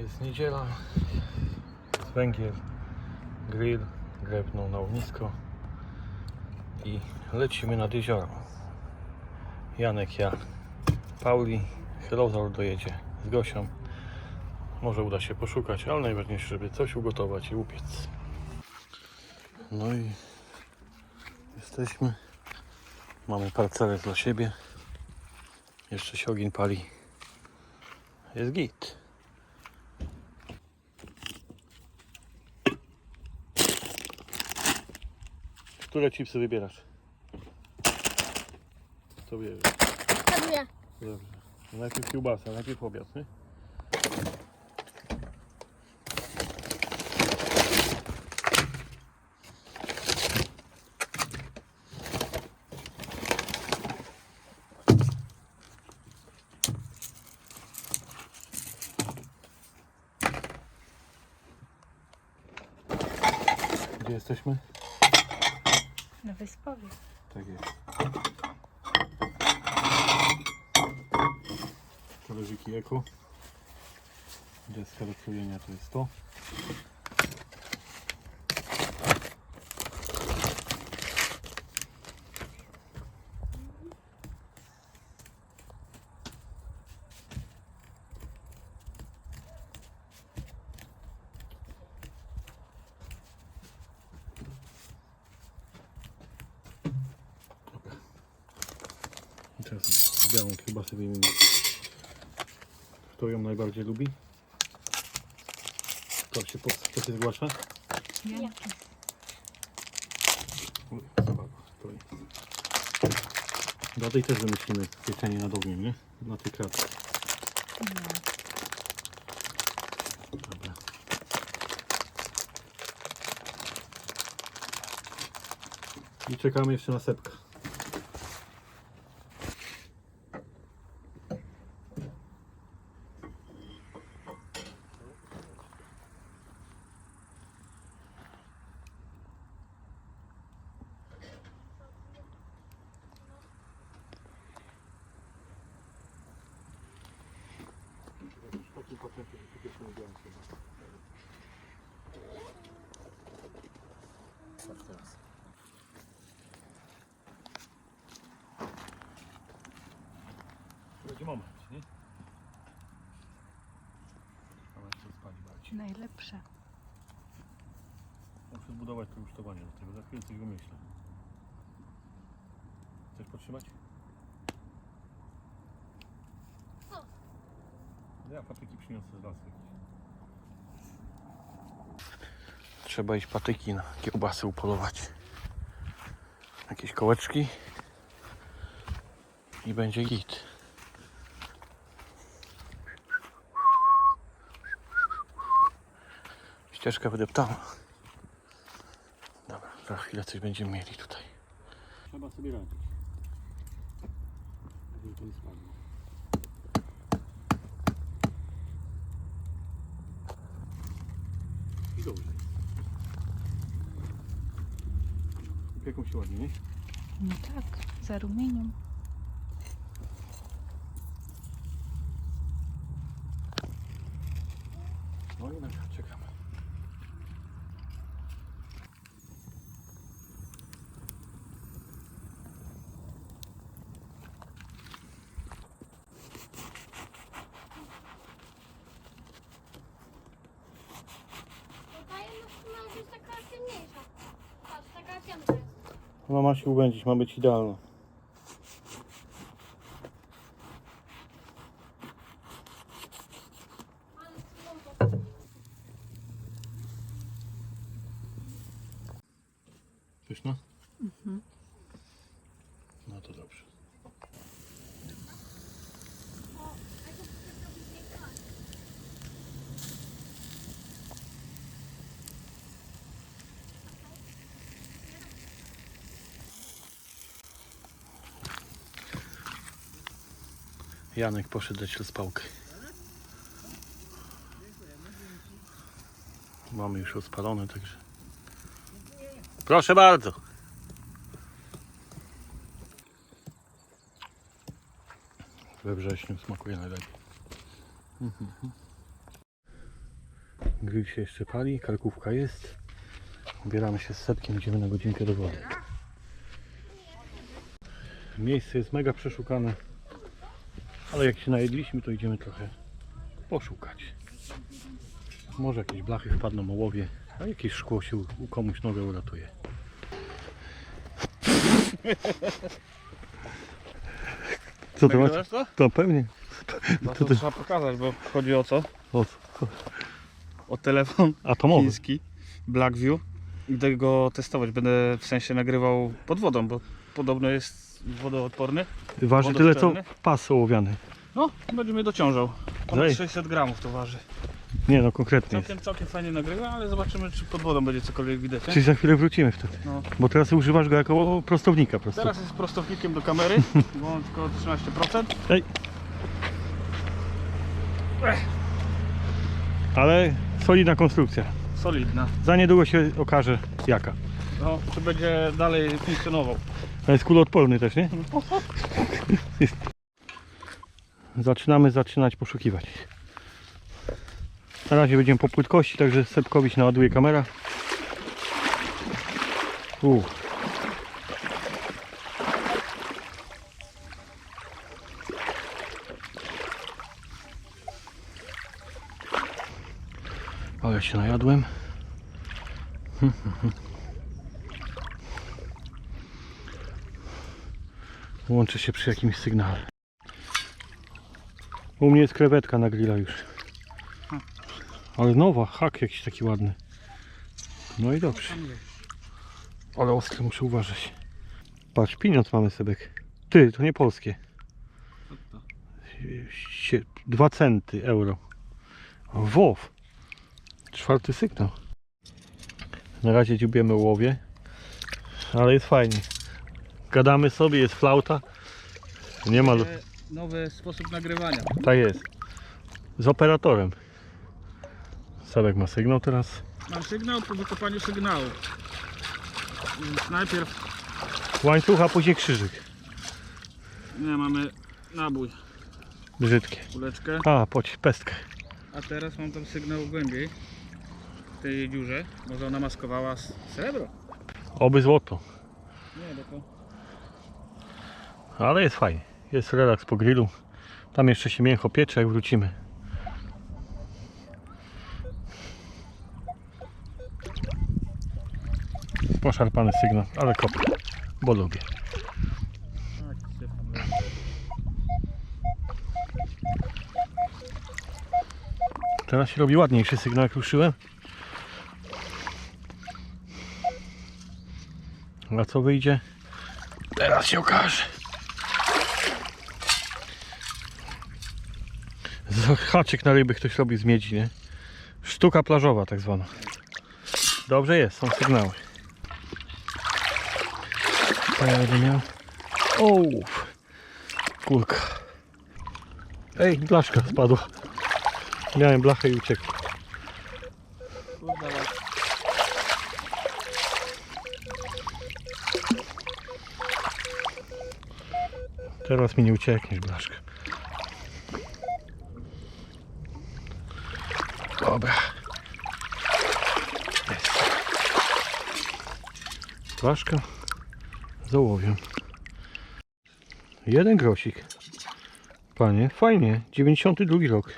Jest niedziela, jest węgiel, grill, grebną na ognisko i lecimy nad jezioro. Janek, ja, Pauli, Helozaur dojedzie z Gosią. Może uda się poszukać, ale najważniejsze, żeby coś ugotować i upiec. No i jesteśmy. Mamy parcelę dla siebie. Jeszcze się ogień pali. Jest git. Które chipsy wybierasz? To bierzesz. Dwie. Dobrze. Najpierw kiełbasa, najpierw obiad, nie? Gdzie jesteśmy? Na wyspowie. Tak jest. Talerzyki eko. Deska do krojenia to jest to. I białą kiełbasę wyjmijmy. Kto ją najbardziej lubi? Kto się, po- kto się zgłasza? Ja. Oj, zabawa, to jest. Dla tej też wymyślimy pieczenie nad ogniem, nie? Na tej kratce. Dobra. I czekamy jeszcze na sepka. Będzie moment, nie? Ale chcę spać bardziej. Najlepsze. Muszę zbudować to rusztowanie do tego, za chwilę coś wymyślę. Chcesz podtrzymać? No Ja patyki przyniosę z lasu. Trzeba iść patyki na kiełbasy upolować. Jakieś kołeczki. I będzie git. Ścieżka wydeptana. Dobra, za chwilę coś będziemy mieli tutaj. Trzeba sobie radzić. Żeby to nie spadło. I dobrze. Upieką się ładnie, nie? No tak, za rumienią. No i dobra, czekamy. Strona jest taka ciemniejsza. Patrz, taka ciemna jest. Ona ma się ubędzić, ma być idealna. Pyszna? No to dobrze. Janek poszedł dać rozpałkę. Mamy już rozpalone, także. Proszę bardzo. We wrześniu smakuje najlepiej. Grill się jeszcze pali, karkówka jest. Ubieramy się z setkiem, idziemy na godzinkę do wody. Miejsce jest mega przeszukane, ale jak się najedliśmy, to idziemy trochę poszukać. Może jakieś blachy wpadną o łowie, a jakieś szkło się u komuś nogę uratuje. Co to? Nagrywasz to? To pewnie. No To to trzeba pokazać, bo chodzi o co? O, O telefon atomowy. chiński Blackview. Idę go testować, będę w sensie nagrywał pod wodą, bo podobno jest wodoodporny. Waży tyle co pas ołowiany. No, będzie mnie dociążał. Ponad Zaj. 600 gramów to waży. Nie no, konkretnie jest. Całkiem, całkiem fajnie nagrywa, ale zobaczymy czy pod wodą będzie cokolwiek widać. nie? Czyli za chwilę wrócimy wtedy. No. Bo teraz używasz go jako prostownika po prostu. Teraz jest prostownikiem do kamery, bo mam tylko 13%. Ej. Ale solidna konstrukcja. Solidna. Za niedługo się okaże jaka. No, czy będzie dalej funkcjonował. A jest kuloodporny też, nie? Zaczynamy zaczynać poszukiwać. Na razie będziemy po płytkości, także Sepkowi się naładuje kamera. U. Ale się najadłem. Łączę się przy jakimś sygnale. U mnie jest krewetka na grilla już. Ale nowa, hak jakiś taki ładny. No i dobrze. Ale ostry muszę uważać. Patrz, pieniądz mamy sebek. Ty, to nie polskie. Dwa centy euro. WoW. Czwarty sygnał. Na razie dziubiemy łowie. Ale jest fajnie. Gadamy sobie, jest flauta. Nie ma. Nowy sposób nagrywania. Tak jest. Z operatorem. Sebek ma sygnał teraz. Mam sygnał po wykopaniu sygnału. Więc najpierw Łańcuch, a później krzyżyk. nie mamy nabój, Brzydkie. kuleczkę, A, poć, pestkę. a teraz mam tam sygnał głębiej w tej dziurze. Może ona maskowała srebro? Oby złoto. Nie, bo to Ale jest fajnie. Jest relaks po grillu. Tam jeszcze się mięcho piecze, jak wrócimy. Poszarpany sygnał, ale kopię, bo lubię. Teraz się robi ładniejszy sygnał, jak ruszyłem. A co wyjdzie? Teraz się okaże. Haczyk na ryby ktoś robi z miedzi, nie? Sztuka plażowa tak zwana. Dobrze jest, są sygnały. To ja będę miał. Ouf. Kulka. Ej, blaszka spadła. Miałem blachę i uciekł. Teraz mi nie uciekniesz, blaszka. Dobra. Jest. Blaszka z ołowiem. Jeden grosik. Panie, fajnie. 92 rok.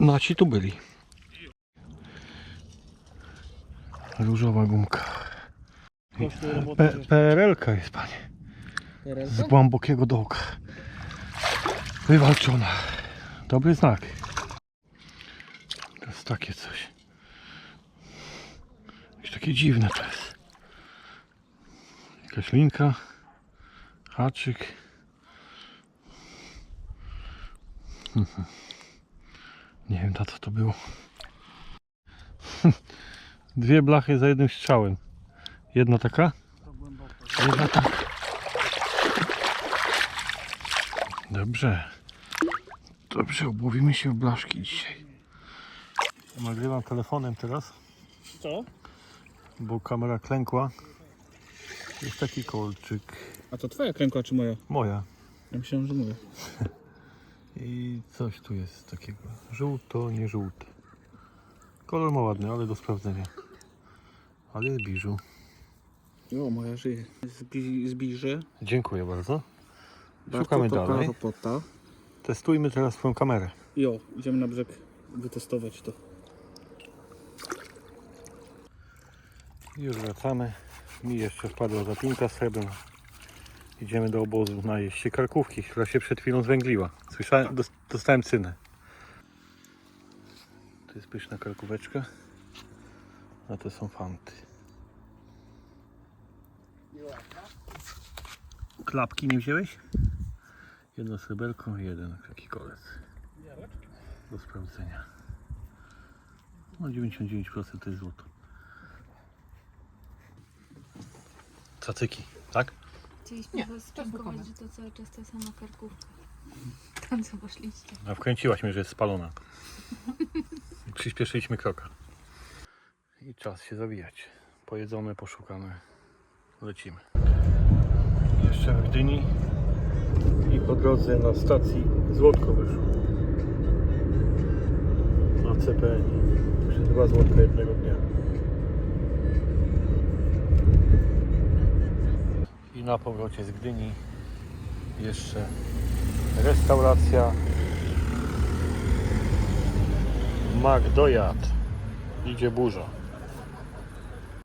Nasi tu byli. Różowa gumka. PRL-ka jest, panie. Z głębokiego dołka. Wywalczona. Dobry znak. Takie coś. Jakieś takie dziwne to jest. Jakaś linka. Haczyk. Nie wiem na co to było. Dwie blachy za jednym strzałem. Jedna taka, jedna taka. Dobrze. Dobrze, obłowimy się w blaszki dzisiaj. Nagrywam telefonem teraz, Co? bo kamera klękła. Jest taki kolczyk. A to twoja kręgła czy moja? Moja. Ja myślałem, że moja. I coś tu jest takiego. Żółto, nie żółte. Kolor ma ładny, ale do sprawdzenia. Ale jest biżu. O, moja żyje. Zbi zbliżę. Dziękuję bardzo. Szukamy dalej. Robota. Testujmy teraz swoją kamerę. Jo, idziemy na brzeg wytestować to. Już wracamy. Mi jeszcze wpadła zapinka srebrna. Idziemy do obozu najeść się karkówki, która się przed chwilą zwęgliła. Słyszałem, dos- dostałem cynę. To jest pyszna karkóweczka. A to są fanty. Klapki nie wziąłeś? Jedno sreberko, jeden taki kolec. Do sprawdzenia. No 99% to jest złoto. Cacyki, tak? Chcieliśmy was sprankować, że to cały czas ta sama karkówka. Tam co poszliście. A wkręciłaś mnie, że jest spalona. I Przyspieszyliśmy kroka. I czas się zawijać. Pojedzone, poszukane. Lecimy. Jeszcze w Gdyni i po drodze na stacji złotko wyszło. Na CPN. Przy dwa złotka jednego dnia. Na powrocie z Gdyni jeszcze restauracja Magdojad. Idzie burza.